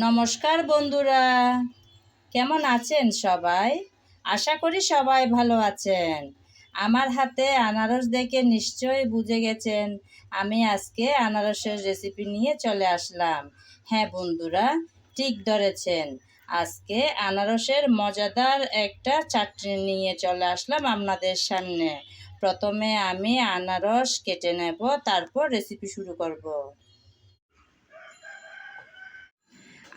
নমস্কার বন্ধুরা। কেমন আছেন সবাই? আশা করি সবাই ভালো আছেন। আমার হাতে আনারস দেখে নিশ্চয়ই বুঝে গেছেন, আমি আজকে আনারসের রেসিপি নিয়ে চলে আসলাম। হ্যাঁ বন্ধুরা, ঠিক ধরেছেন। আজকে আনারসের মজাদার একটা চাটনি নিয়ে চলে আসলাম আপনাদের সামনে। প্রথমে আমি আনারস কেটে নেব, তারপর রেসিপি শুরু করব।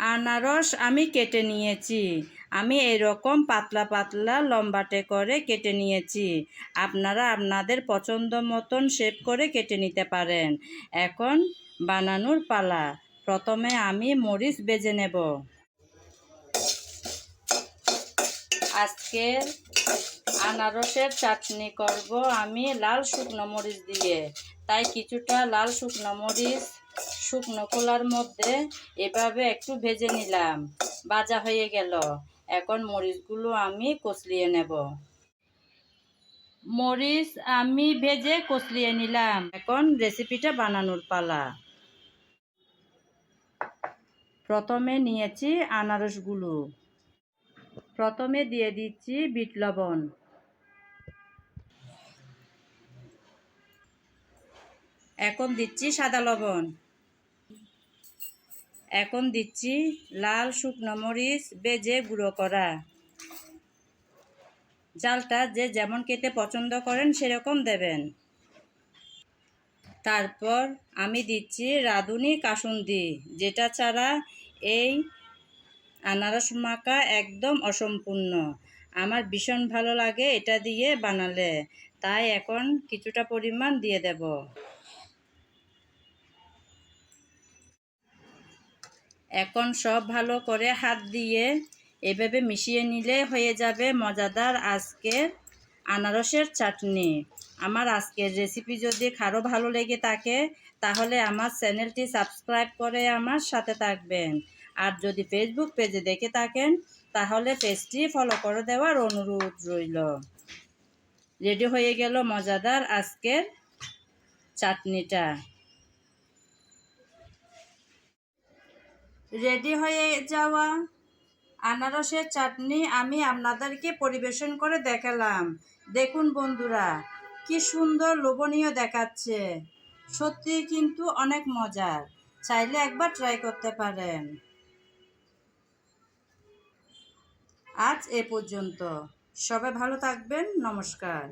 আনারস আমি কেটে নিয়েছি। আমি এরকম পাতলা পাতলা লম্বাটে করে কেটে নিয়েছি। আপনারা আপনাদের পছন্দ মতন শেপ করে কেটে নিতে পারেন। এখন বানানোর পালা। প্রথমে আমি মরিচ বেজে নেব। আজকে আনারসের চাটনি করব আমি লাল শুকনো মরিচ দিয়ে। তাই কিছুটা লাল শুকনো মরিচ শুকনো খোলার মধ্যে এভাবে একটু ভেজে নিলাম। ভাজা হয়ে গেল। এখন মরিচগুলো আমি কচলিয়ে নেব। মরিচ আমি ভেজে কচলিয়ে নিলাম। এখন রেসিপিটা বানানোর পালা। প্রথমে নিয়েছি আনারসগুলো। প্রথমে দিয়ে দিচ্ছি বিট লবণ। এখন দিচ্ছি সাদা লবণ। এখন দিচ্ছি লাল শুকনো মরিচ বেজে গুঁড়ো করা। জালটা যে যেমন খেতে পছন্দ করেন সেরকম দেবেন। তারপর আমি দিচ্ছি রাঁধুনি কাসুন্দি, যেটা ছাড়া এই আনারস মাখা একদম অসম্পূর্ণ। আমার ভীষণ ভালো লাগে এটা দিয়ে বানালে, তাই এখন কিছুটা পরিমাণ দিয়ে দেব। এখন সব ভালো করে হাত দিয়ে এভাবে মিশিয়ে নিলে হয়ে যাবে মজাদার আজকের আনারসের চাটনি। আমার আজকের রেসিপি যদি কারও ভালো লেগে থাকে, তাহলে আমার চ্যানেলটি সাবস্ক্রাইব করে আমার সাথে থাকবেন। আর যদি ফেসবুক পেজে দেখে থাকেন, তাহলে পেজটি ফলো করে দেওয়ার অনুরোধ রইল। রেডি হয়ে গেল মজাদার আজকের চাটনিটা। রেডি হয়ে যাওয়া আনারসের চাটনি আমি আপনাদেরকে পরিবেশন করে দেখালাম। দেখুন বন্ধুরা, কি সুন্দর লোভনীয় দেখাচ্ছে। সত্যি কিন্তু অনেক মজার। চাইলে একবার ট্রাই করতে পারেন। আজ এ পর্যন্ত। সবাই ভালো থাকবেন। নমস্কার।